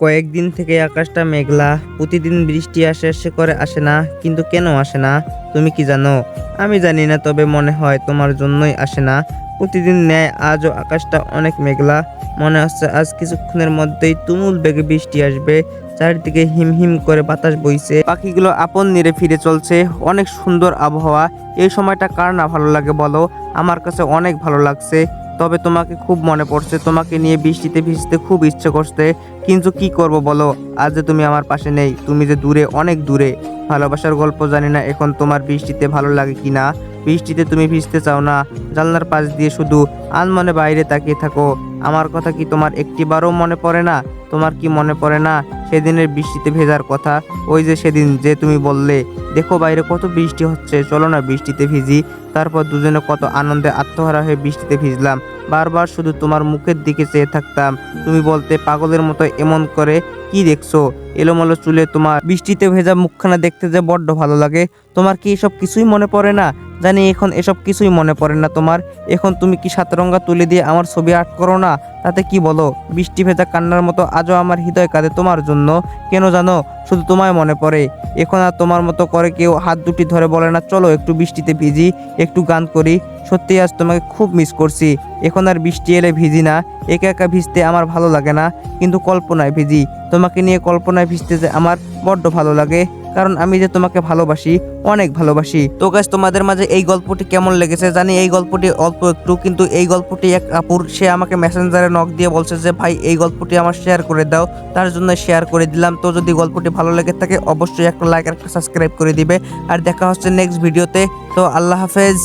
কয়েকদিন থেকে আকাশটা মেঘলা, প্রতিদিন বৃষ্টি আসে আসে করে আসে না, কিন্তু কেন আসে না? তুমি কি জানো? আমি জানি না, তবে মনে হয় তোমার জন্যই আসে না। প্রতিদিন ন্যায় আজও আকাশটা অনেক মেঘলা। মনে হচ্ছে আজ কিছুক্ষণের মধ্যেই তুমুল বেগে বৃষ্টি আসবে। চারিদিকে হিম হিম করে বাতাস বইছে। পাখিগুলো আপন নিরে ফিরে চলছে। অনেক সুন্দর আবহাওয়া। এই সময়টা কার না ভালো লাগে বলো? আমার কাছে অনেক ভালো লাগছে। তবে তোমাকে খুব মনে পড়ছে। তোমাকে নিয়ে বৃষ্টিতে ভিজতে খুব ইচ্ছে করছে। কিন্তু কি করব বলো? আজ যে তুমি আমার পাশে নেই, তুমি যে দূরে, অনেক দূরে। ভালোবাসার গল্প জানি না এখন তোমার বৃষ্টিতে ভালো লাগে কি না? বৃষ্টিতে তুমি ভিজতে চাও না? জানলার পাশ দিয়ে শুধু আনমনে বাইরে তাকিয়ে থাকো। আমার কথা কি তোমার একটিবারও মনে পড়ে না? তোমার কি মনে পড়ে না সেদিনের বৃষ্টিতে ভেজার কথা? ওই যে সেদিন যে তুমি বললে, দেখো বাইরে কত বৃষ্টি হচ্ছে, চলো না বৃষ্টিতে ভিজি। তারপর দুজনে কত আনন্দে আত্মহারা হয়ে বৃষ্টিতে ভিজলাম। বারবার শুধু তোমার মুখের দিকে চেয়ে থাকতাম। তুমি বলতে পাগলের মতো এমন করে কি দেখছ? এলোমেলো চুলে তোমার বৃষ্টিতে ভেজা মুখখানা দেখতে যে বড্ড ভালো লাগে। তোমার কি এসব কিছুই মনে পড়ে না? জানি এখন এসব কিছুই মনে পড়ে না তোমার। এখন তুমি কি সাতরঙ্গা তুলে দিয়ে আমার ছবি আর্ট করো না? তাতে কি বলো? বৃষ্টি ভেজা কান্নার মতো আজও আমার হৃদয় কাঁদে তোমার জন্য। কেন জানো? শুধু তোমায় মনে পড়ে। এখন আর তোমার মতো করে কেউ হাত দুটি ধরে বলে না, চলো একটু বৃষ্টিতে ভিজি, একটু গান করি। সত্যি আজ তোমাকে খুব মিস করছি। এখন আর বৃষ্টি এলে ভিজি না। একা একা ভিজতে আমার ভালো লাগে না। কিন্তু কল্পনায় ভিজি। তোমাকে নিয়ে কল্পনায় ভিজতে যে আমার বড্ড ভালো লাগে, কারণ আমি যে তোমাকে ভালোবাসি, অনেক ভালোবাসি। তো গাছ তোমাদের মাঝে এই গল্পটি কেমন লেগেছে জানি এই গল্পটি অল্প একটু, কিন্তু এই গল্পটি এক আপুর, সে আমাকে মেসেঞ্জারে নক দিয়ে বলছে যে, ভাই, এই গল্পটি আমার শেয়ার করে দাও। তার জন্য শেয়ার করে দিলাম। তো যদি গল্পটি ভালো লেগে থাকে, অবশ্যই একটা লাইক আর একটা সাবস্ক্রাইব করে দিবে। আর দেখা হচ্ছে নেক্সট ভিডিওতে তো আল্লাহ হাফেজ।